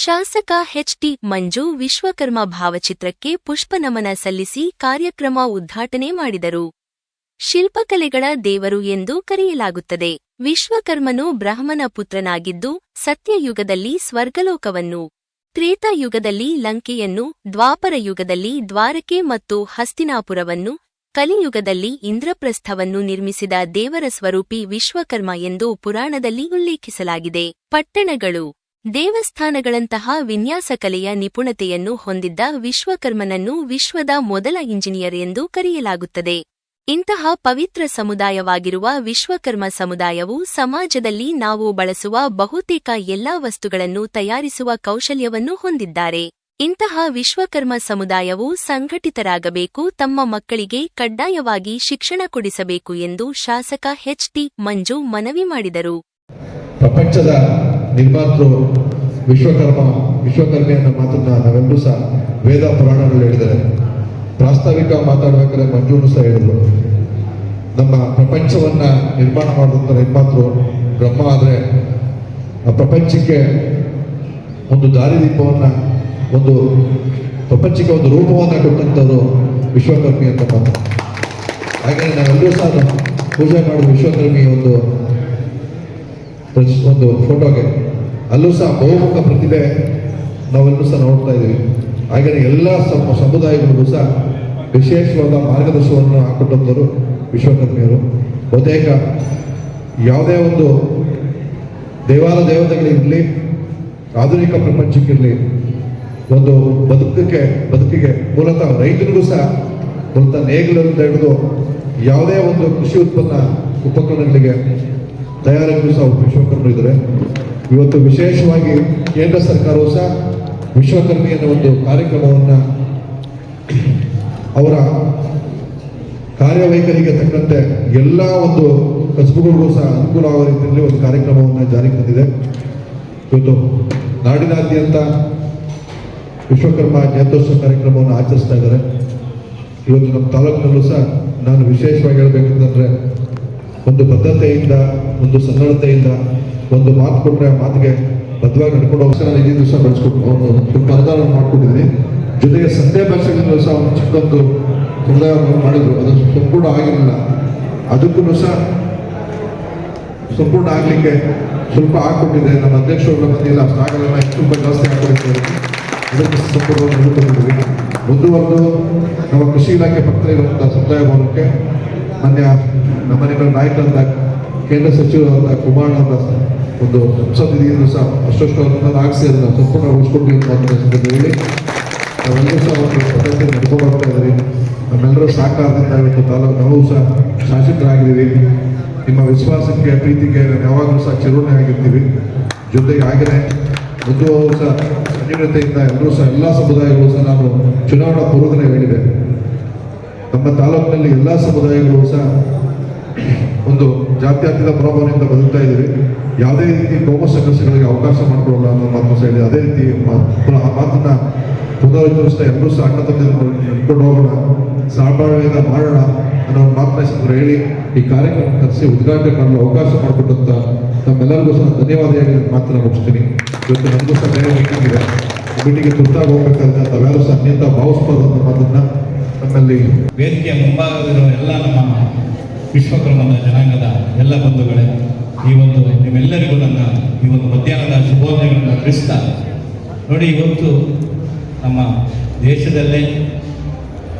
ಶಾಸಕ ಎಚ್ಟಿ ಮಂಜು ವಿಶ್ವಕರ್ಮ ಭಾವಚಿತ್ರಕ್ಕೆ ಪುಷ್ಪನಮನ ಸಲ್ಲಿಸಿ ಕಾರ್ಯಕ್ರಮ ಉದ್ಘಾಟನೆ ಮಾಡಿದರು. ಶಿಲ್ಪಕಲೆಗಳ ದೇವರು ಎಂದು ಕರೆಯಲಾಗುತ್ತದೆ. ವಿಶ್ವಕರ್ಮನು ಬ್ರಾಹ್ಮಣ ಪುತ್ರನಾಗಿದ್ದು, ಸತ್ಯಯುಗದಲ್ಲಿ ಸ್ವರ್ಗಲೋಕವನ್ನು, ತ್ರೇತಾಯುಗದಲ್ಲಿ ಲಂಕೆಯನ್ನು ದ್ವಾಪರ ಯುಗದಲ್ಲಿ ದ್ವಾರಕೆ ಮತ್ತು ಹಸ್ತಿನಾಪುರವನ್ನು, ಕಲಿಯುಗದಲ್ಲಿ ಇಂದ್ರಪ್ರಸ್ಥವನ್ನು ನಿರ್ಮಿಸಿದ ದೇವರ ಸ್ವರೂಪಿ ವಿಶ್ವಕರ್ಮ ಎಂದು ಪುರಾಣದಲ್ಲಿ ಉಲ್ಲೇಖಿಸಲಾಗಿದೆ. ಪಟ್ಟಣಗಳು ದೇವಸ್ಥಾನಗಳಂತಹ ವಿನ್ಯಾಸ ಕಲೆಯ ನಿಪುಣತೆಯನ್ನು ಹೊಂದಿದ್ದ ವಿಶ್ವಕರ್ಮನನ್ನು ವಿಶ್ವದ ಮೊದಲ ಇಂಜಿನಿಯರ್ ಎಂದು ಕರೆಯಲಾಗುತ್ತದೆ. ಇಂತಹ ಪವಿತ್ರ ಸಮುದಾಯವಾಗಿರುವ ವಿಶ್ವಕರ್ಮ ಸಮುದಾಯವು ಸಮಾಜದಲ್ಲಿ ನಾವು ಬಳಸುವ ಬಹುತೇಕ ಎಲ್ಲಾ ವಸ್ತುಗಳನ್ನು ತಯಾರಿಸುವ ಕೌಶಲ್ಯವನ್ನು ಹೊಂದಿದ್ದಾರೆ. ಇಂತಹ ವಿಶ್ವಕರ್ಮ ಸಮುದಾಯವು ಸಂಘಟಿತರಾಗಬೇಕು, ತಮ್ಮ ಮಕ್ಕಳಿಗೆ ಕಡ್ಡಾಯವಾಗಿ ಶಿಕ್ಷಣ ಕೊಡಿಸಬೇಕು ಎಂದು ಶಾಸಕ ಎಚ್ಟಿ ಮಂಜು ಮನವಿ ಮಾಡಿದರು. ಪ್ರಪಂಚದ ನಿರ್ಮಾತೃ ವಿಶ್ವಕರ್ಮ, ವಿಶ್ವಕರ್ಮಿ ಅನ್ನೋ ಮಾತನ್ನ ನಾವೆಲ್ಲರೂ ಸಹ ವೇದ ಪುರಾಣಗಳು ಹೇಳಿದ್ದಾರೆ ಪ್ರಾಸ್ತಾವಿಕ ಮಾತಾಡ್ಬೇಕಾದ್ರೆ ಮಂಜೂರು ಸಹ ಹೇಳಿದ್ರು. ನಮ್ಮ ಪ್ರಪಂಚವನ್ನ ನಿರ್ಮಾಣ ಮಾಡಿದಂಥ ನಿರ್ಮಾತೃ ಬ್ರಹ್ಮ ಆದರೆ ಆ ಪ್ರಪಂಚಕ್ಕೆ ಒಂದು ದಾರಿದೀಪವನ್ನ, ಒಂದು ಪ್ರಪಂಚಕ್ಕೆ ಒಂದು ರೂಪವನ್ನ ಕೊಟ್ಟಂಥದ್ದು ವಿಶ್ವಕರ್ಮಿ ಅಂತ ಮಾತು ಹಾಗೆ ನಾವೆಲ್ಲರೂ ಸಹ ಪೂಜೆ ಮಾಡುವ ವಿಶ್ವಕರ್ಮಿ ಒಂದು ಒಂದು ಫೋಟೋಗೆ ಅಲ್ಲೂ ಸಹ ಬಹುಮುಖ ಪ್ರತಿಭೆ ನಾವೆಲ್ಲೂ ಸಹ ನೋಡ್ತಾ ಇದ್ದೀವಿ. ಹಾಗೆಯೇ ಎಲ್ಲ ಸಮ ಸಮುದಾಯಗಳಿಗೂ ಸಹ ವಿಶೇಷವಾದ ಮಾರ್ಗದರ್ಶನವನ್ನು ಹಾಕೊಟ್ಟಂಥವರು ವಿಶ್ವಕರ್ಮಿಯರು. ಬಹುತೇಕ ಯಾವುದೇ ಒಂದು ದೇವಾಲಯ ದೇವತೆಗಳಿರಲಿ ಆಧುನಿಕ ಪ್ರಪಂಚಕ್ಕಿರಲಿ ಒಂದು ಬದುಕಕ್ಕೆ, ಬದುಕಿಗೆ ಮೂಲತಃ ರೈತರಿಗೂ ಸಹ ಮೂಲತಃ ನೇಗಿಲರಿಂದ ಹಿಡಿದು ಯಾವುದೇ ಒಂದು ಕೃಷಿ ಉತ್ಪನ್ನ ಉಪಕರಣಗಳಿಗೆ ತಯಾರಿಗೂ ಸಹ ವಿಶ್ವಕರ್ಮರು ಇದ್ದಾರೆ. ಇವತ್ತು ವಿಶೇಷವಾಗಿ ಕೇಂದ್ರ ಸರ್ಕಾರವು ಸಹ ವಿಶ್ವಕರ್ಮಿ ಅನ್ನೋ ಒಂದು ಕಾರ್ಯಕ್ರಮವನ್ನು ಅವರ ಕಾರ್ಯವೈಖರಿಗೆ ತಕ್ಕಂತೆ ಎಲ್ಲ ಒಂದು ಕಸಬುಗಳಿಗೂ ಸಹ ಅನುಕೂಲ ಆಗುವ ರೀತಿಯಲ್ಲಿ ಒಂದು ಕಾರ್ಯಕ್ರಮವನ್ನು ಜಾರಿಗೆ ತಂದಿದೆ. ಇವತ್ತು ನಾಡಿನಾದ್ಯಂತ ವಿಶ್ವಕರ್ಮ ಜಯಂತ್ಯೋತ್ಸವ ಕಾರ್ಯಕ್ರಮವನ್ನು ಆಚರಿಸ್ತಾ ಇದ್ದಾರೆ. ಇವತ್ತು ನಮ್ಮ ತಾಲೂಕಿನಲ್ಲೂ ಸಹ ನಾನು ವಿಶೇಷವಾಗಿ ಹೇಳಬೇಕಂತಂದರೆ ಒಂದು ಬದ್ಧತೆಯಿಂದ, ಒಂದು ಸನ್ನಡತೆಯಿಂದ ಒಂದು ಮಾತು ಕೊಟ್ಟರೆ ಮಾತಿಗೆ ಬದ್ಧವಾಗಿ ನಡ್ಕೊಂಡು ಹೋಗಿ ನಾನು ದಿವಸ ಬೆಳೆಸ್ಕೊಟ್ಟು ಸ್ವಲ್ಪ ಅನುದಾನ ಮಾಡ್ಕೊಂಡಿದ್ದೀನಿ ಜೊತೆಗೆ ಸಂತೆ ಭಾಷೆಗಳಲ್ಲೂ ಸಹ ಒಂದು ಚಿಕ್ಕದೊಂದು ಸಮುದಾಯವನ್ನು ಮಾಡಿದ್ರು. ಅದು ಸಂಪೂರ್ಣ ಆಗಿರಲಿಲ್ಲ. ಅದಕ್ಕೂ ಸಹ ಸಂಪೂರ್ಣ ಆಗಲಿಕ್ಕೆ ಸ್ವಲ್ಪ ಹಾಕ್ಕೊಟ್ಟಿದೆ ನಮ್ಮ ಅಧ್ಯಕ್ಷರು ಬಂದಿಲ್ಲ ಸ್ಥಾನಗಳನ್ನ ತುಂಬ ಜಾಸ್ತಿ ಹಾಕೊಂಡಿದ್ದೇವೆ ಅದಕ್ಕೆ ಸಂಪೂರ್ಣವಾಗಿ ಒಂದು ಮುಂದುವರೆದು ನಮ್ಮ ಕೃಷಿ ಇಲಾಖೆ ಪತ್ರ ಇರುವಂಥ ಸಮುದಾಯ ಭವನಕ್ಕೆ ಮಾನ್ಯ ನಮ್ಮನೆಗಳ ನಾಯಕರಂತ ಕೇಂದ್ರ ಸಚಿವರಾದ ಕುಮಾರ್ ಅವರ ಒಂದು ಸಂಸದಿಯನ್ನು ಸಹ ಅಷ್ಟಷ್ಟು ಅನುದಾನ ಆಗಿಸಿ ಅದನ್ನು ಸಂಪೂರ್ಣ ಉಳಿಸ್ಕೊಟ್ಟು ಅಂತ ಸಂದರ್ಭದಲ್ಲಿ ನಾವೆಲ್ಲರೂ ಸಹ ಒಂದು ಪದ್ಧತಿ ನಡ್ಕೊಂಡು ಹೋಗ್ತಾ ಇದ್ದೀವಿ ನಮ್ಮೆಲ್ಲರೂ ಸಹಕಾರದಿಂದ ಇವತ್ತು ತಾಲೂಕು ನಾವು ಸಹ ಶಾಸಕರಾಗಿದ್ದೀವಿ. ನಿಮ್ಮ ವಿಶ್ವಾಸಕ್ಕೆ, ಪ್ರೀತಿಗೆ ನಾವು ಯಾವಾಗಲೂ ಸಹ ಚಿರುಣೆ ಆಗಿರ್ತೀವಿ. ಜೊತೆಗೆ ಹಾಗೆಯೇ ಒಂದು ಸಹ ಸನ್ನಿಹಿತೆಯಿಂದ ಎಲ್ಲರೂ ಸಹ ಎಲ್ಲ ಸಮುದಾಯಗಳು ಸಹ ನಾನು ಚುನಾವಣಾ ಪೂರ್ವದಲ್ಲೇ ಹೇಳಿದೆ. ನಮ್ಮ ತಾಲೂಕಿನಲ್ಲಿ ಎಲ್ಲ ಸಮುದಾಯಗಳು ಸಹ ಒಂದು ಜಾತ್ಯತೀತ ಪ್ರಭಾವದಿಂದ ಬದುಕ್ತಾ ಇದ್ದೀವಿ ಯಾವುದೇ ರೀತಿ ಕೋಮ ಸಂಘರ್ಷಗಳಿಗೆ ಅವಕಾಶ ಮಾಡಿಕೊಡೋಲ್ಲ ಅನ್ನೋ ಮಾತು ಸಹ ಅದೇ ರೀತಿ ಆ ಮಾತನ್ನ ಪುನರುಚ್ಚರಿಸ್ತಾ ಎಲ್ಲರೂ ಸಹ ಅಣ್ಣ ಇಟ್ಕೊಂಡು ಹೋಗೋಣ ಸಹಬಾಳ್ವೆಯಿಂದ ಮಾಡೋಣ ಅನ್ನೋ ಮಾತನ್ನ ಸಂದರ್ಭದಲ್ಲಿ ಹೇಳಿ ಈ ಕಾರ್ಯಕ್ರಮ ಕರೆಸಿ ಉದ್ಘಾಟನೆ ಮಾಡಲು ಅವಕಾಶ ಮಾಡಿಕೊಟ್ಟಂತ ತಮ್ಮೆಲ್ಲರಿಗೂ ಸಹ ಧನ್ಯವಾದ ಹೇಳಿ ಮಾತ್ರ ಮುಗಿಸ್ತೀನಿ. ಇವತ್ತು ನನಗೂ ಸಹ ಇದೆ ಮೀಟಿಂಗ್ಗೆ ತುರ್ತಾಗಿ ಹೋಗ್ಬೇಕಾದ್ರೆ ತಾವೆಲ್ಲರೂ ಸಹ ಅತ್ಯಂತ ಅನ್ನೋ ಮಾತನ್ನ ನಮ್ಮಲ್ಲಿ ವೇದಿಕೆಯ ಮುಂಭಾಗದಲ್ಲಿರುವ ಎಲ್ಲ ನಮ್ಮ ವಿಶ್ವಕರ್ಮದ ಜನಾಂಗದ ಎಲ್ಲ ಬಂಧುಗಳೇ, ಈ ಒಂದು ನಿಮ್ಮೆಲ್ಲರಿಗೂ ನನ್ನ ಈ ಒಂದು ಮಧ್ಯಾಹ್ನದ ಶುಭೋದಯಗಳನ್ನು ತಿಳಿಸ್ತಾ ನೋಡಿ, ಇವತ್ತು ನಮ್ಮ ದೇಶದಲ್ಲೇ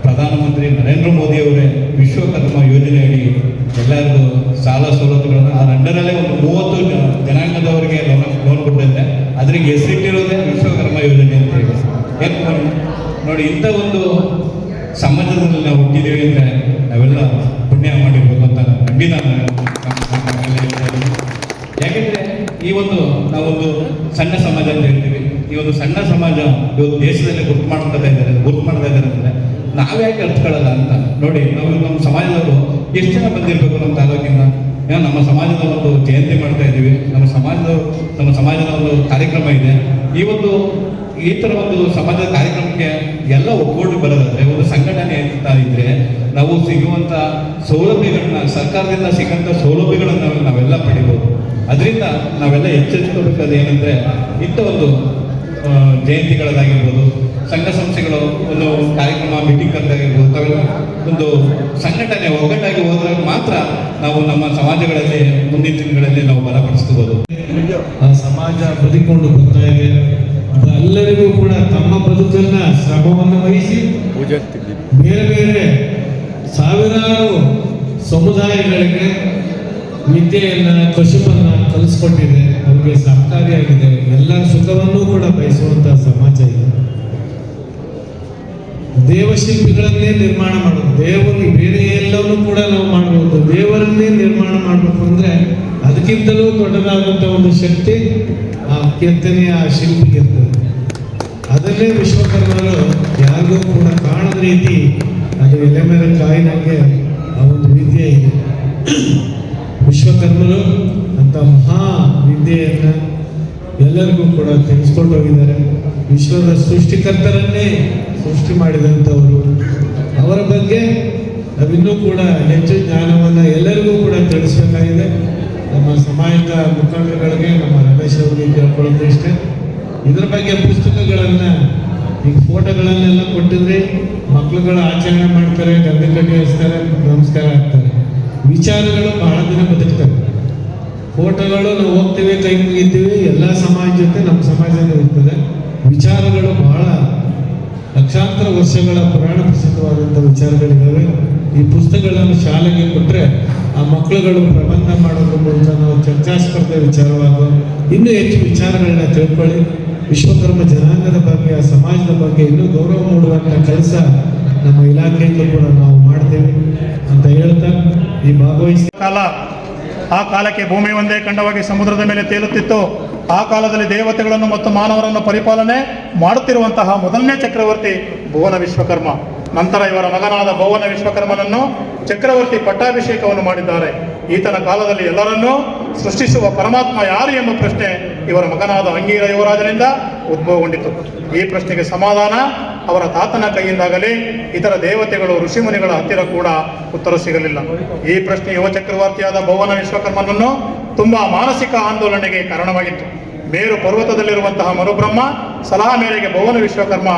ಪ್ರಧಾನಮಂತ್ರಿ ನರೇಂದ್ರ ಮೋದಿಯವರೇ ವಿಶ್ವಕರ್ಮ ಯೋಜನೆಯಡಿ ಎಲ್ಲರಿಗೂ ಸಾಲ ಸವಲತ್ತುಗಳನ್ನು ಆ ಅಂಡರಲ್ಲೇ ಒಂದು ಮೂವತ್ತು ಜನಾಂಗದವರಿಗೆ ಲೋನ್ ಲೋನ್ ಕೊಟ್ಟಿದ್ದೆ ಅದರಿಗೆ ಹೆಸರಿಟ್ಟಿರೋದೇ ವಿಶ್ವಕರ್ಮ ಯೋಜನೆ ಅಂತ ಹೇಳಿ. ಯಾಕೆ ನೋಡಿ, ಇಂಥ ಒಂದು ಸಮಾಜದಲ್ಲಿ ನಾವು ಹುಟ್ಟಿದ್ದೀವಿ ಅಂದರೆ ನಾವೆಲ್ಲ ಸಣ್ಣ ಸಮಾಜ ಅಂತ ಹೇಳ್ತೀವಿ. ಈ ಒಂದು ಸಣ್ಣ ಸಮಾಜ ಇವತ್ತು ದೇಶದಲ್ಲಿ ಗುರುತು ಮಾಡ್ತಾ ಇದ್ದಾರೆ, ಗುರುತು ಮಾಡ್ತಾ ಇದ್ದಾರೆ ಅಂದ್ರೆ ನಾವ್ಯಾಕೆ ಅರ್ಥಕೊಳ್ಳಲ್ಲ ಅಂತ. ನೋಡಿ, ನಾವು ನಮ್ಮ ಸಮಾಜದವರು ಎಷ್ಟು ಜನ ಬಂದಿರಬೇಕು ನಮ್ಮ ತಾಲೂಕಿಂದ? ಏನೋ ನಮ್ಮ ಸಮಾಜದ ಒಂದು ಜಯಂತಿ ಮಾಡ್ತಾ ಇದ್ದೀವಿ. ನಮ್ಮ ಸಮಾಜದ ನಮ್ಮ ಸಮಾಜದ ಒಂದು ಕಾರ್ಯಕ್ರಮ ಇದೆ. ಈ ಒಂದು, ಈ ತರ ಒಂದು ಸಮಾಜದ ಕಾರ್ಯಕ್ರಮಕ್ಕೆ ಎಲ್ಲ ಒಗ್ಗೂಡಿ ಬರೋದಾದ್ರೆ, ಒಂದು ಸಂಘಟನೆ ಅಂತ ಇದ್ರೆ ನಾವು ಸಿಗುವಂತ ಸೌಲಭ್ಯಗಳನ್ನ, ಸರ್ಕಾರದಿಂದ ಸಿಗುವಂತ ಸೌಲಭ್ಯಗಳನ್ನ ನಾವು- ನಾವೆಲ್ಲ ಪಡಿಬೋದು. ಅದರಿಂದ ನಾವೆಲ್ಲ ಎಚ್ಚೆತ್ತುಕೋಬೇಕಾದ ಏನಂದ್ರೆ ಇಂಥ ಒಂದು ಜಯಂತಿಗಳದಾಗಿರ್ಬೋದು ಜಯಂತಿಗಳದ್ದಾಗಿರ್ಬೋದು ಸಂಘ ಸಂಸ್ಥೆಗಳು ಒಂದು ಕಾರ್ಯಕ್ರಮ ಮೀಟಿಂಗ್ ಕರೆದಾಗಿರ್ಬೋದು ತಾವೆಲ್ಲ ಒಂದು ಸಂಘಟನೆ ಒಗ್ಗಟ್ಟಾಗಿ ಹೋದಾಗ ಮಾತ್ರ ನಾವು ನಮ್ಮ ಸಮಾಜಗಳಲ್ಲಿ ಮುಂದಿನ ದಿನಗಳಲ್ಲಿ ನಾವು ಬಲಪಡಿಸ್ಕೋಬೋದು. ಆ ಸಮಾಜ ಬದುಕೊಂಡು ಬರ್ತಾ ಇದೆ. ಎಲ್ಲರಿಗೂ ಕೂಡ ತಮ್ಮ ಬದುಕನ್ನ ಶ್ರಮವನ್ನು ವಹಿಸಿ ಬೇರೆ ಬೇರೆ ಸಾವಿರಾರು ಸಮುದಾಯಗಳಿಗೆ ವಿದ್ಯೆಯನ್ನ ಕಶುಪನ್ನು ಕಲಿಸ್ಕೊಟ್ಟಿದೆ. ಅವ್ರಿಗೆ ಸಹಕಾರಿಯಾಗಿದೆ. ಎಲ್ಲ ಸುಖವನ್ನೂ ಕೂಡ ಬಯಸುವಂತಹ ಸಮಾಜ ಇದೆ. ದೇವಶಿಲ್ಪಿಗಳನ್ನೇ ನಿರ್ಮಾಣ ಮಾಡೋದು. ದೇವರು ಬೇರೆ ಎಲ್ಲವನ್ನೂ ಕೂಡ ನಾವು ಮಾಡಬಹುದು ದೇವರನ್ನೇ ನಿರ್ಮಾಣ ಮಾಡಬೇಕು ಅಂದ್ರೆ ಅದಕ್ಕಿಂತಲೂ ದೊಡ್ಡದಾದಂಥ ಒಂದು ಶಕ್ತಿ ಆ ಕೆತ್ತನೆಯ ಶಿಲ್ಪಿಗೆ ಇರ್ತದೆ. ಅದನ್ನೇ ವಿಶ್ವಕರ್ಮರು ಯಾರಿಗೂ ಕೂಡ ಕಾಣದ ರೀತಿ ಅದು ಎಲೆ ಮೇಲೆ ಕಾಯಿನಂಗೆ ಆ ಒಂದು ವಿದ್ಯೆ ಇದೆ. ವಿಶ್ವಕರ್ಮರು ಅಂತ ಮಹಾ ವಿದ್ಯೆಯನ್ನು ಎಲ್ಲರಿಗೂ ಕೂಡ ತಿಳಿಸ್ಕೊಂಡು ಹೋಗಿದ್ದಾರೆ ವಿಶ್ವದ ಸೃಷ್ಟಿಕರ್ತರನ್ನೇ ಸೃಷ್ಟಿ ಮಾಡಿದಂಥವರು. ಅವರ ಬಗ್ಗೆ ನಾವಿನ್ನೂ ಕೂಡ ಹೆಚ್ಚು ಜ್ಞಾನವನ್ನು ಎಲ್ಲರಿಗೂ ಕೂಡ ತಿಳಿಸಬೇಕಾಗಿದೆ. ನಮ್ಮ ಸಮಾಜದ ಮುಖಂಡರುಗಳಿಗೆ, ನಮ್ಮ ರಮೇಶ್ ಅವರಿಗೆ ಕೇಳ್ಕೊಳ್ಳೋದು ಇಷ್ಟೇ. ಇದರ ಬಗ್ಗೆ ಪುಸ್ತಕಗಳನ್ನು, ಈಗ ಫೋಟೋಗಳನ್ನೆಲ್ಲ ಕೊಟ್ಟಿದ್ರೆ ಮಕ್ಕಳುಗಳು ಆಚರಣೆ ಮಾಡ್ತಾರೆ ಗಂಧೆ ಕಟ್ಟಿ ಹಚ್ತಾರೆ, ನಮಸ್ಕಾರ ಆಗ್ತಾರೆ. ವಿಚಾರಗಳು ಬಹಳ ದಿನ ಬದುಕ್ತವೆ. ಫೋಟೋಗಳು ನಾವು ಹೋಗ್ತೀವಿ, ಕೈ ಮುಗಿತೀವಿ, ಎಲ್ಲ ಸಮಾಜ ಜೊತೆ ನಮ್ಮ ಸಮಾಜದಲ್ಲಿ ಇರ್ತದೆ. ವಿಚಾರಗಳು ಬಹಳ ಲಕ್ಷಾಂತರ ವರ್ಷಗಳ ಪುರಾಣ ಪ್ರಸಿದ್ಧವಾದಂಥ ವಿಚಾರಗಳಿದ್ದಾವೆ ಈ ಪುಸ್ತಕಗಳನ್ನು ಶಾಲೆಗೆ ಕೊಟ್ಟರೆ ಆ ಮಕ್ಕಳುಗಳು ಪ್ರಬಂಧ ಮಾಡೋದ್ರ ಮೂಲಕ ನಾವು ಚರ್ಚಾ ಸ್ಪರ್ಧೆ ವಿಚಾರವಾಗುವ ಇನ್ನೂ ಹೆಚ್ಚು ವಿಚಾರಗಳನ್ನ ತಿಳ್ಕೊಳ್ಳಿ. ವಿಶ್ವಕರ್ಮ ಜನಾಂಗದ ಬಗ್ಗೆ, ಆ ಸಮಾಜದ ಬಗ್ಗೆ ಇನ್ನೂ ಗೌರವ ಮೂಡುವಂಥ ಕೆಲಸ ನಮ್ಮ ಇಲಾಖೆಯಲ್ಲೂ ಕೂಡ ನಾವು ಮಾಡ್ತೇವೆ ಅಂತ ಹೇಳ್ತಾ ಈ ಭಾಗವಹಿಸಿದ ಕಾಲ. ಆ ಕಾಲಕ್ಕೆ ಭೂಮಿ ಒಂದೇ ಖಂಡವಾಗಿ ಸಮುದ್ರದ ಮೇಲೆ ತೇಲುತ್ತಿತ್ತು. ಆ ಕಾಲದಲ್ಲಿ ದೇವತೆಗಳನ್ನು ಮತ್ತು ಮಾನವರನ್ನು ಪರಿಪಾಲನೆ ಮಾಡುತ್ತಿರುವಂತಹ ಮೊದಲನೇ ಚಕ್ರವರ್ತಿ ಭುವನ ವಿಶ್ವಕರ್ಮ. ನಂತರ ಇವರ ಮಗನಾದ ಭುವನ ವಿಶ್ವಕರ್ಮನನ್ನು ಚಕ್ರವರ್ತಿ ಪಟ್ಟಾಭಿಷೇಕವನ್ನು ಮಾಡಿದ್ದಾರೆ. ಈತನ ಕಾಲದಲ್ಲಿ ಎಲ್ಲರನ್ನೂ ಸೃಷ್ಟಿಸುವ ಪರಮಾತ್ಮ ಯಾರು ಎಂಬ ಪ್ರಶ್ನೆ ಇವರ ಮಗನಾದ ಅಂಗೀರ ಯುವರಾಜನಿಂದ ಉದ್ಭವಗೊಂಡಿತು. ಈ ಪ್ರಶ್ನೆಗೆ ಸಮಾಧಾನ ಅವರ ತಾತನ ಕೈಯಿಂದಾಗಲೇ ಇತರ ದೇವತೆಗಳು, ಋಷಿಮುನಿಗಳ ಹತ್ತಿರ ಕೂಡ ಉತ್ತರ ಸಿಗಲಿಲ್ಲ. ಈ ಪ್ರಶ್ನೆ ಯುವ ಚಕ್ರವರ್ತಿಯಾದ ಭುವನ ವಿಶ್ವಕರ್ಮನನ್ನು ತುಂಬಾ ಮಾನಸಿಕ ಆಂದೋಲನೆಗೆ ಕಾರಣವಾಗಿತ್ತು. ಮೇರು ಪರ್ವತದಲ್ಲಿರುವಂತಹ ಮರುಬ್ರಹ್ಮ, ಸಲಹಾ ಮೇರೆಗೆ ಭುವನ ವಿಶ್ವಕರ್ಮ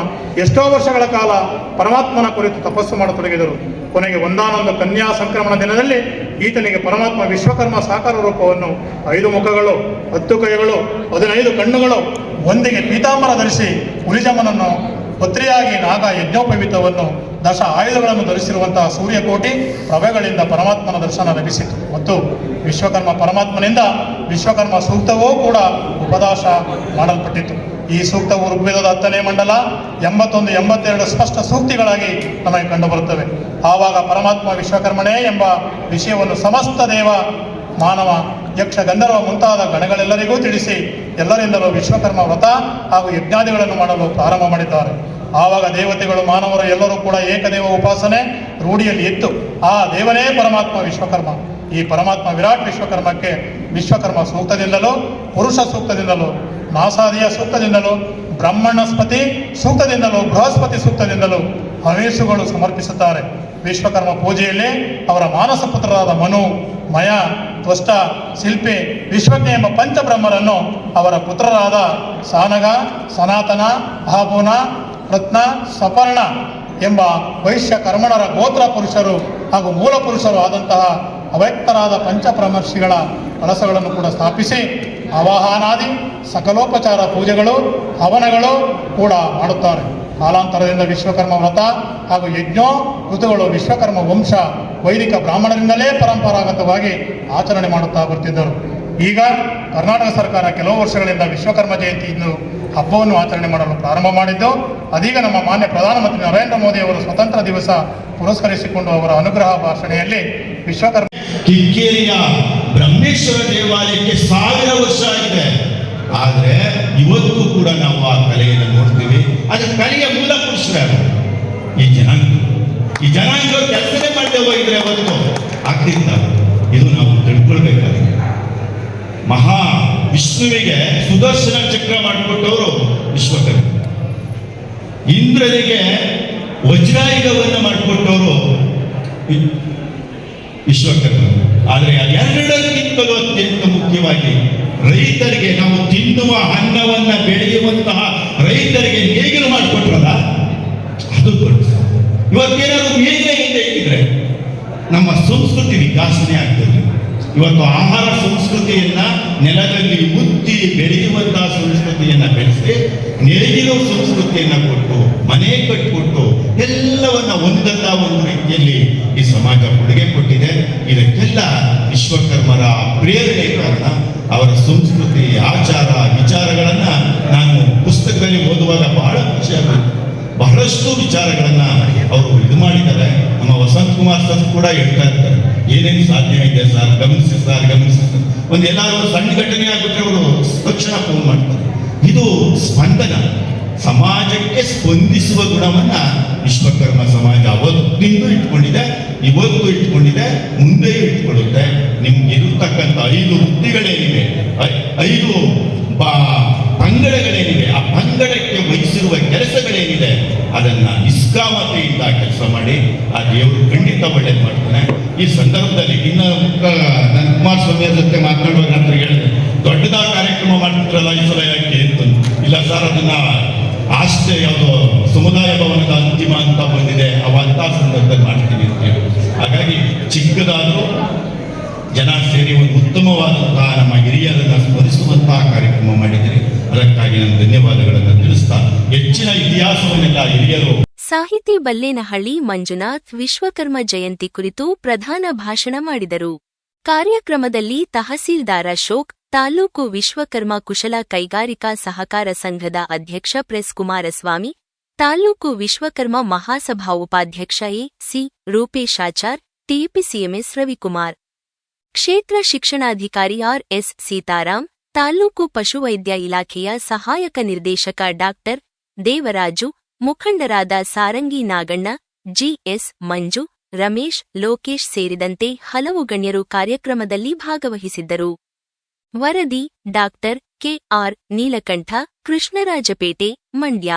ಎಷ್ಟೋ ವರ್ಷಗಳ ಕಾಲ ಪರಮಾತ್ಮನ ಕುರಿತು ತಪಸ್ಸು ಮಾಡತೊಡಗಿದರು. ಕೊನೆಗೆ ಒಂದಾನೊಂದು ಕನ್ಯಾ ಸಂಕ್ರಮಣ ದಿನದಲ್ಲಿ ಈತನಿಗೆ ಪರಮಾತ್ಮ ವಿಶ್ವಕರ್ಮ ಸಾಕಾರ ರೂಪವನ್ನು ಐದು ಮುಖಗಳು, ಹತ್ತು ಕೈಗಳು, ಹದಿನೈದು ಕಣ್ಣುಗಳು, ಒಂದಿಗೆ ಪೀತಾಂಬರ ಧರಿಸಿ ಹುಲಿಜಮ್ಮನನ್ನು ಪತ್ರಿಯಾಗಿ ನಾಗ ಯಜ್ಞೋಪವೀತವನ್ನು ದಶ ಆಯುಧಗಳನ್ನು ಧರಿಸಿರುವಂತಹ ಸೂರ್ಯಕೋಟಿ ಪ್ರಭೆಗಳಿಂದ ಪರಮಾತ್ಮನ ದರ್ಶನ ಲಭಿಸಿತು. ಮತ್ತು ವಿಶ್ವಕರ್ಮ ಪರಮಾತ್ಮನಿಂದ ವಿಶ್ವಕರ್ಮ ಸೂಕ್ತವೂ ಕೂಡ ಉಪದಾಶ ಮಾಡಲ್ಪಟ್ಟಿತು. ಈ ಸೂಕ್ತವು ಋಗ್ವೇದದ ಹತ್ತನೇ ಮಂಡಲ ಎಂಬತ್ತೊಂದು, ಎಂಬತ್ತೆರಡು ಸ್ಪಷ್ಟ ಸೂಕ್ತಿಗಳಾಗಿ ನಮಗೆ ಕಂಡುಬರುತ್ತವೆ. ಆವಾಗ ಪರಮಾತ್ಮ ವಿಶ್ವಕರ್ಮನೇ ಎಂಬ ವಿಷಯವನ್ನು ಸಮಸ್ತ ದೇವ ಮಾನವ ಯಕ್ಷ ಗಂಧರ್ವ ಮುಂತಾದ ಗಣಗಳೆಲ್ಲರಿಗೂ ತಿಳಿಸಿ ಎಲ್ಲರಿಂದಲೂ ವಿಶ್ವಕರ್ಮ ವ್ರತ ಹಾಗೂ ಯಜ್ಞಾದಿಗಳನ್ನು ಮಾಡಲು ಪ್ರಾರಂಭ ಮಾಡಿದ್ದಾರೆ. ಆವಾಗ ದೇವತೆಗಳು ಮಾನವರು ಎಲ್ಲರೂ ಕೂಡ ಏಕದೇವ ಉಪಾಸನೆ ರೂಢಿಯಲ್ಲಿ ಇತ್ತು. ಆ ದೇವನೇ ಪರಮಾತ್ಮ ವಿಶ್ವಕರ್ಮ. ಈ ಪರಮಾತ್ಮ ವಿರಾಟ್ ವಿಶ್ವಕರ್ಮಕ್ಕೆ ವಿಶ್ವಕರ್ಮ ಸೂಕ್ತದಿಂದಲೂ, ಪುರುಷ ಸೂಕ್ತದಿಂದಲೂ, ಮಾಸಾದಿಯ ಸೂಕ್ತದಿಂದಲೂ, ಬ್ರಹ್ಮಣಸ್ಪತಿ ಸೂಕ್ತದಿಂದಲೂ, ಬೃಹಸ್ಪತಿ ಸೂಕ್ತದಿಂದಲೂ ಹವೇಸುಗಳು ಸಮರ್ಪಿಸುತ್ತಾರೆ. ವಿಶ್ವಕರ್ಮ ಪೂಜೆಯಲ್ಲಿ ಅವರ ಮಾನಸ ಪುತ್ರರಾದ ಮನು, ಮಯ ತ್ವಷ್ಟ ಶಿಲ್ಪಿ ವಿಶ್ವಜ್ಞ ಪಂಚಬ್ರಹ್ಮರನ್ನು ಅವರ ಪುತ್ರರಾದ ಸಾನಗ, ಸನಾತನ ಅಹಬೂನ ರತ್ನ, ಸಪರ್ಣ ಎಂಬ ವೈಶ್ಯ ಕರ್ಮಣರ ಗೋತ್ರ ಪುರುಷರು ಹಾಗೂ ಮೂಲ ಪುರುಷರು ಆದಂತಹ ಅವ್ಯಕ್ತರಾದ ಪಂಚಪ್ರಮರ್ಷಿಗಳ ಕಳಸಗಳನ್ನು ಕೂಡ ಸ್ಥಾಪಿಸಿ ಆವಾಹನಾದಿ ಸಕಲೋಪಚಾರ ಪೂಜೆಗಳು, ಹವನಗಳು ಕೂಡ ಮಾಡುತ್ತಾರೆ. ಕಾಲಾಂತರದಿಂದ ವಿಶ್ವಕರ್ಮ ವ್ರತ ಹಾಗೂ ಯಜ್ಞೋ ಋತುಗಳು ವಿಶ್ವಕರ್ಮ ವಂಶ, ವೈದಿಕ ಬ್ರಾಹ್ಮಣರಿಂದಲೇ ಪರಂಪರಾಗತವಾಗಿ ಆಚರಣೆ ಮಾಡುತ್ತಾ ಬರ್ತಿದ್ದರು. ಈಗ ಕರ್ನಾಟಕ ಸರ್ಕಾರ ಕೆಲವು ವರ್ಷಗಳಿಂದ ವಿಶ್ವಕರ್ಮ ಜಯಂತಿಯನ್ನು, ಹಬ್ಬವನ್ನು ಆಚರಣೆ ಮಾಡಲು ಪ್ರಾರಂಭ ಮಾಡಿದ್ದು, ಅದೀಗ ನಮ್ಮ ಮಾನ್ಯ ಪ್ರಧಾನಮಂತ್ರಿ ನರೇಂದ್ರ ಮೋದಿ ಅವರು ಸ್ವತಂತ್ರ ದಿವಸ ಪುರಸ್ಕರಿಸಿಕೊಂಡು ಅವರ ಅನುಗ್ರಹ ಭಾಷಣೆಯಲ್ಲಿ ವಿಶ್ವಕರ್ಮ ಕಿಕ್ಕೇರಿಯ ಬ್ರಹ್ಮೇಶ್ವರ ದೇವಾಲಯಕ್ಕೆ ಸಾವಿರ ವರ್ಷ ಆಗಿದೆ. ಆದರೆ ಇವತ್ತು ಕೂಡ ನಾವು ಆ ಕಲೆಯನ್ನು ನೋಡ್ತೀವಿ. ಅದು ಕಲೆಯ ಮೂಲ ಪುರುಷರು ಈ ಜನಾಂಗ. ಈ ಜನಾಂಗ ಕೆಲಸನೇ ಮಾಡದೆ ಹೋಗಿದ್ರೆ ಅವತ್ತು ಆಗ್ತಿದ್ದ ಇದು ನಾವು ತಿಳ್ಕೊಳ್ಬೇಕಾಗಿದೆ. ಮಹಾ ವಿಷ್ಣುವಿಗೆ ಸುದರ್ಶನ ಚಕ್ರ ಮಾಡಿಕೊಟ್ಟವರು ವಿಶ್ವಕರ್ಮ. ಇಂದ್ರನಿಗೆ ವಜ್ರಾಯುಧವನ್ನು ಮಾಡಿಕೊಟ್ಟವರು ವಿಶ್ವಕರ್ಮ. ಆದರೆ ಎರಡಕ್ಕಿಂತಲೂ ಅತ್ಯಂತ ಮುಖ್ಯವಾಗಿ ರೈತರಿಗೆ ನಾವು ತಿನ್ನುವ ಅನ್ನವನ್ನ ಬೆಳೆಯುವಂತಹ ರೈತರಿಗೆ ನೇಗಿಲು ಮಾಡಿಕೊಟ್ರಲ್ಲ? ಅದು. ಇವತ್ತೇನಾದ್ರು ಮೇಲೆ ಹಿಂದೆ ಇಟ್ಟಿದ್ರೆ ನಮ್ಮ ಸಂಸ್ಕೃತಿ ವಿಕಾಸನೆ ಆಗ್ತದೆ. ಇವತ್ತು ಆಹಾರ ಸಂಸ್ಕೃತಿಯನ್ನ ನೆಲದಲ್ಲಿ ಉತ್ತಿ ಬೆಳೆಯುವಂತಹ ಸಂಸ್ಕೃತಿಯನ್ನ ಬೆಳೆಸಿ ನೇಗಿಲು ಸಂಸ್ಕೃತಿಯನ್ನ ಕೊಟ್ಟು, ಮನೆ ಕಟ್ಟಿಕೊಟ್ಟು ಎಲ್ಲವನ್ನ ಒಂದಲ್ಲ ಒಂದು ರೀತಿಯಲ್ಲಿ ಈ ಸಮಾಜ ಕೊಡುಗೆ ಕೊಟ್ಟಿದೆ. ಇದಕ್ಕೆಲ್ಲ ವಿಶ್ವಕರ್ಮರ ಪ್ರೇರಣೆ ಕಾರಣ ಅವರ ಸಂಸ್ಕೃತಿ, ಆಚಾರ, ವಿಚಾರಗಳನ್ನ ನಾನು ಪುಸ್ತಕದಲ್ಲಿ ಓದುವಾಗ ಬಹಳ ಖುಷಿ ಬಹಳಷ್ಟು ವಿಚಾರಗಳನ್ನ ಅವರು ಇದು ಮಾಡಿದ್ದಾರೆ. ನಮ್ಮ ವಸಂತ್ ಕುಮಾರ್ ಸರ್ ಕೂಡ ಹೇಳ್ತಾ ಇರ್ತಾರೆ ಏನೇನು ಸಾಧ್ಯ ಇದೆ ಸರ್? ಗಮನಿಸಿ ಸರ್ ಗಮನಿಸಿ ಸರ್. ಒಂದು ಎಲ್ಲಾದ್ರೂ ಸಣ್ಣ ಘಟನೆ ಆಗ್ಬಿಟ್ರೆ ಅವರು ತಕ್ಷಣ ಫೋನ್ ಮಾಡ್ತಾರೆ. ಇದು ಸ್ಪಂದನ. ಸಮಾಜಕ್ಕೆ ಸ್ಪಂದಿಸುವ ಗುಣವನ್ನ ವಿಶ್ವಕರ್ಮ ಸಮಾಜ ಅವತ್ತಿಂದು ಇಟ್ಕೊಂಡಿದೆ, ಇವತ್ತು ಇಟ್ಕೊಂಡಿದೆ ಮುಂದೆ ಇಟ್ಕೊಳ್ಳುತ್ತೆ. ನಿಮ್ಗೆ ಇರತಕ್ಕಂಥ ಐದು ವೃತ್ತಿಗಳೇನಿವೆ ಐದು ಪಂಗಡಗಳೇನಿವೆ. ಆ ಪಂಗಡಕ್ಕೆ ವಹಿಸಿರುವ ಕೆಲಸಗಳೇನಿದೆ, ಅದನ್ನ ನಿಷ್ಕಾಮತೆಯಿಂದ ಕೆಲಸ ಮಾಡಿ ಆ ದೇವರು ಖಂಡಿತ ಒಳ್ಳೇದು ಮಾಡ್ತಾನೆ. ಈ ಸಂದರ್ಭದಲ್ಲಿ ಇನ್ನ ನನ್ನ ಕುಮಾರ್ ಸ್ವಾಮಿಯ ಜೊತೆ ಮಾತನಾಡುವಾಗ ಅಂತ ಹೇಳಿದೆ. ದೊಡ್ಡದಾದ ಕಾರ್ಯಕ್ರಮ ಮಾಡ್ತಿದ್ರಲ್ಲ ಈ ಸಲ ಯಾಕೆ ಅಂತ. ಇಲ್ಲ ಸರ್, ಅದನ್ನ ಆಶ್ಚರ್ಯ ಯಾವುದು ಸಮುದಾಯ ಭವನದ ಅಂತಿಮ ಅಂತ ಬಂದಿದೆ. ಅವಂತ ಸಂದರ್ಭದಲ್ಲಿ ಮಾಡ್ತೀನಿ ಅಂತ ಹಾಗಾಗಿ ಚಿಕ್ಕದಾದರೂ ಜನ ಸೇರಿ ಒಂದು ಉತ್ತಮವಾದಂತಹ ನಮ್ಮ ಹಿರಿಯರನ್ನ ಸ್ಮರಿಸುವಂತಹ ಕಾರ್ಯಕ್ರಮ ಮಾಡಿದರೆ ಅದಕ್ಕಾಗಿ ನಾನು ಧನ್ಯವಾದಗಳನ್ನು ತಿಳಿಸ್ತಾ ಹೆಚ್ಚಿನ ಇತಿಹಾಸವನ್ನೆಲ್ಲ ಹಿರಿಯರು ಸಾಹಿತಿ ಬಲ್ಲೇನಹಳ್ಳಿ, ಮಂಜುನಾಥ್, ವಿಶ್ವಕರ್ಮ ಜಯಂತಿ ಕುರಿತು ಪ್ರಧಾನ ಭಾಷಣ ಮಾಡಿದರು. ಕಾರ್ಯಕ್ರಮದಲ್ಲಿ ತಹಸೀಲ್ದಾರ ಅಶೋಕ್, ತಾಲೂಕು ವಿಶ್ವಕರ್ಮ ಕುಶಲ ಕೈಗಾರಿಕಾ ಸಹಕಾರ ಸಂಘದ ಅಧ್ಯಕ್ಷ ಪ್ರೆಸ್ ಕುಮಾರಸ್ವಾಮಿ ತಾಲೂಕು ವಿಶ್ವಕರ್ಮ ಮಹಾಸಭಾ ಉಪಾಧ್ಯಕ್ಷ A C Rupeshachar TPCMS Ravikumar. ಕ್ಷೇತ್ರ ಶಿಕ್ಷಣಾಧಿಕಾರಿ ಆರ್ ಎಸ್ ಸೀತಾರಾಮ್ ತಾಲೂಕು ಪಶುವೈದ್ಯ ಇಲಾಖೆಯ ಸಹಾಯಕ ನಿರ್ದೇಶಕ ಡಾಕ್ಟರ್ ದೇವರಾಜು, ಮುಖಂಡರಾದ ಸಾರಂಗಿ ನಾಗಣ್ಣ ಜಿಎಸ್ ಮಂಜು, ರಮೇಶ್, ಲೋಕೇಶ್ ಸೇರಿದಂತೆ ಹಲವು ಗಣ್ಯರು ಕಾರ್ಯಕ್ರಮದಲ್ಲಿ ಭಾಗವಹಿಸಿದ್ದರು. ವರದಿ ಡಾಕ್ಟರ್ ಕೆಆರ್ ನೀಲಕಂಠ, ಕೃಷ್ಣರಾಜಪೇಟೆ, ಮಂಡ್ಯ.